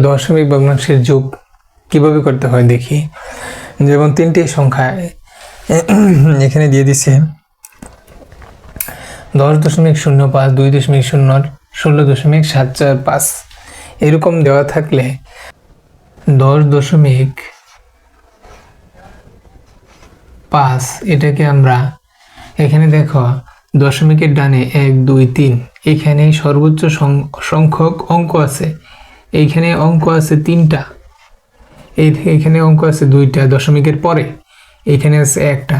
দশমিক ভগ্নাংশের যোগ কীভাবে করতে হয় দেখি। যেমন তিনটি সংখ্যা এখানে দিয়ে দিছে। দশ দশমিক শূন্য পাঁচ, দুই দশমিক শূন্য ষোলো দশমিক সাত চার পাঁচ। এরকম দেওয়া থাকলে দশ দশমিক পাঁচ, এটাকে আমরা এখানে দেখো, দশমিকের ডানে এক, দুই, তিন, এখানে সর্বোচ্চ সংখ্যক অঙ্ক আছে। এইখানে অঙ্ক আছে তিনটা। এই এখানে অঙ্ক আছে দুইটা, দশমিকের পরে। এইখানে আছে একটা।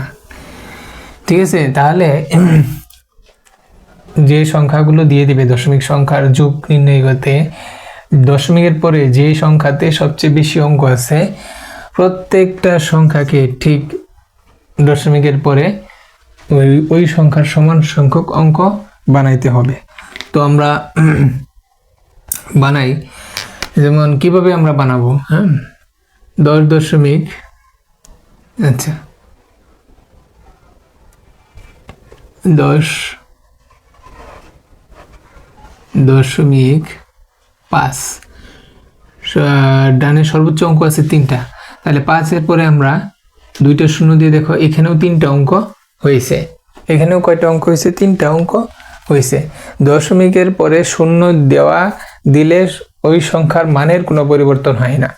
ঠিক আছে? তাহলে যে সংখ্যাগুলো দিয়ে দিবে, দশমিক সংখ্যার যোগ নির্ণয় করতে, দশমিকের পরে যে সংখ্যাতে সবচেয়ে বেশি অঙ্ক আছে, প্রত্যেকটা সংখ্যাকে ঠিক দশমিকের পরে ওই ওই সংখ্যার সমান সংখ্যক অঙ্ক বানাইতে হবে। তো আমরা বানাই। যেমন কীভাবে আমরা বানাবো হ্যাঁ? দশ দশমিক আচ্ছা। দশ দশমিক পাঁচ। স- ডানে সর্বোচ্চ অঙ্ক আছে তিনটা। তাহলে পাঁচের পরে আমরা দুইটা শূন্য দিয়ে দেখো, এখানেও তিনটা অঙ্ক হয়েছে। এখানেও কয়টা অঙ্ক হয়েছে? তিনটা অঙ্ক হয়েছে। দশমিকের পরে শূন্য দেওয়া দিলে ওই সংখ্যার মানের কোনো পরিবর্তন হয় না।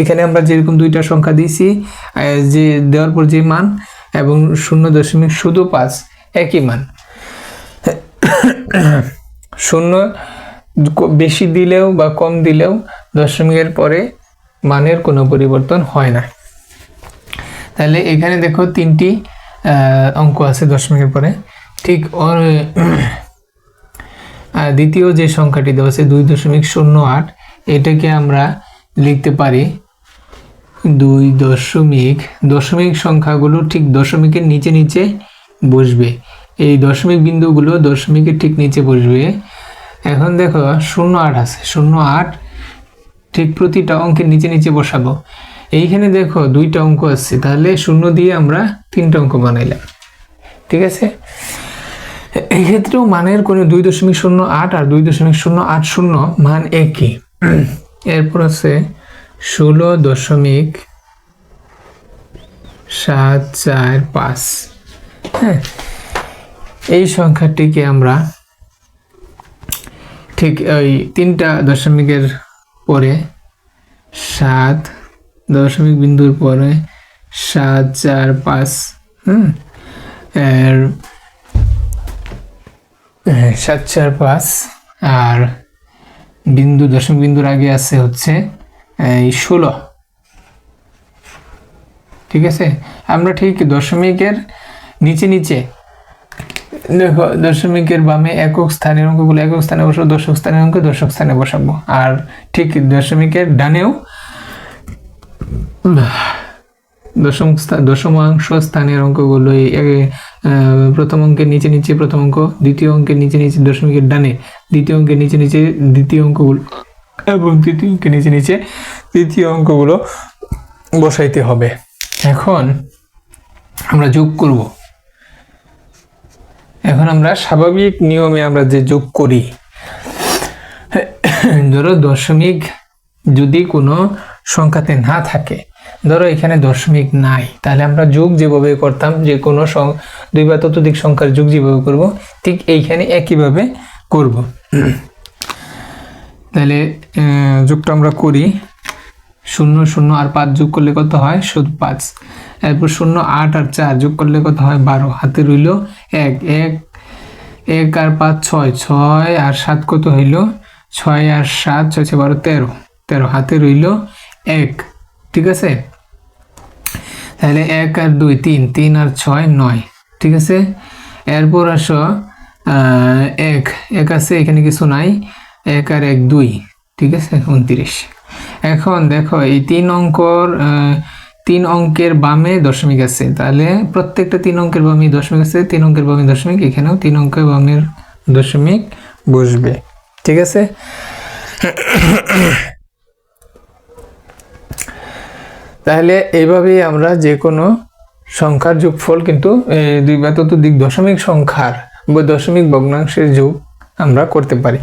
এখানে আমরা যেরকম দুইটা সংখ্যা দিয়েছি যে দেওয়ার পর যে মান এবং শূন্য দশমিক শুধু পাঁচ একই মান। শূন্য বেশি দিলেও বা কম দিলেও দশমিকের পরে মানের কোনো পরিবর্তন হয় না। তাহলে এখানে দেখো তিনটি অঙ্ক আছে দশমিকের পরে। ঠিক দ্বিতীয় যে সংখ্যাটি দেওয়া আছে, দুই দশমিক শূন্য আট, এটাকে আমরা লিখতে পারি দুই দশমিক দশমিক সংখ্যাগুলো ঠিক দশমিকের নিচে নিচে বসবে। এই দশমিক বিন্দুগুলো দশমিকের ঠিক নিচে বসবে। এখন দেখো, শূন্য আট আছে, শূন্য আট ঠিক প্রতিটা অঙ্কের নিচে নিচে বসাবো। এইখানে দেখো, দুইটা অঙ্ক আছে, তাহলে শূন্য দিয়ে আমরা তিনটা অঙ্ক বানাইলাম। ঠিক আছে? এই ক্ষেত্রেও মানের কোনো দুই দশমিক শূন্য আট আর দুই দশমিক শূন্য আট শূন্য মান একই। এরপর আছে ষোলো দশমিক সাত চার পাঁচ। হ্যাঁ এই সংখ্যাটিকে আমরা ঠিক ওই তিনটা দশমিকের পরে সাত দশমিক বিন্দুর পরে সাত চার পাঁচ হুম হ্যাঁ, সাত চার পাঁচ। আর বিন্দু দশমিক বিন্দুর আগে আছে হচ্ছে ষোলো। ঠিক আছে? আমরা ঠিক দশমিকের নিচে নিচে, দেখো, দশমিকের বামে একক স্থানের অঙ্কগুলো, একক স্থানে বসাবো, দশক স্থানের অঙ্ক দশক স্থানে বসাবো। আর ঠিক দশমিকের ডানেও, দশম স্থান, দশমাংশ স্থানের অঙ্কগুলো প্রথম অঙ্কের নিচে নিচে প্রথম অঙ্ক, দ্বিতীয় অঙ্কের নিচে নিচে দশমিকের ডানে, দ্বিতীয় অঙ্কের নিচে নিচে দ্বিতীয় অঙ্কগুলো, এবং তৃতীয় অঙ্কের নিচে নিচে তৃতীয় অঙ্কগুলো বসাইতে হবে। এখন আমরা যোগ করব। এখন আমরা স্বাভাবিক নিয়মে আমরা যে যোগ করি, ধরো দশমিক যদি কোনো সংখ্যাতে না থাকে ধরো এখানে দশমিক নাই, তাহলে আমরা যোগ যেভাবে করতাম, যে কোনো দুই বা ততোধিক সংখ্যার যোগ যেভাবে করব, ঠিক এইখানে একইভাবে করব। তাহলে যোগটা আমরা করি, শূন্য শূন্য আর পাঁচ যোগ করলে কত হয়? শুধু পাঁচ। এরপর শূন্য, আট আর চার যোগ করলে কত হয়? বারো। হাতে রইল এক এক এক আর পাঁচ ছয় ছয় আর সাত কত হইল? ছয় আর সাত, ছয় ছয়, বারো, তেরো। তেরো, হাতে রইল এক। ঠিক আছে? তাহলে এক আর দুই তিন তিন আর ছয় নয়, ঠিক আছে? এরপর আসো এক এক আছে, এখানে কিছু নাই, এক আর এক দুই, ঠিক আছে? উনত্রিশ। এখন দেখো, এই তিন অঙ্কর তিন অঙ্কের বামে দশমিক আছে, তাহলে প্রত্যেকটা তিন অঙ্কের বামে দশমিক আছে, তিন অঙ্কের বামে দশমিক, এখানেও তিন অঙ্কের বামের দশমিক বসবে, ঠিক আছে? তাহলে এইভাবেই আমরা যে কোনো সংখ্যার যোগফল কিন্তু দুই বা ততোধিক দশমিক সংখ্যার বা দশমিক ভগ্নাংশের যোগ আমরা করতে পারি।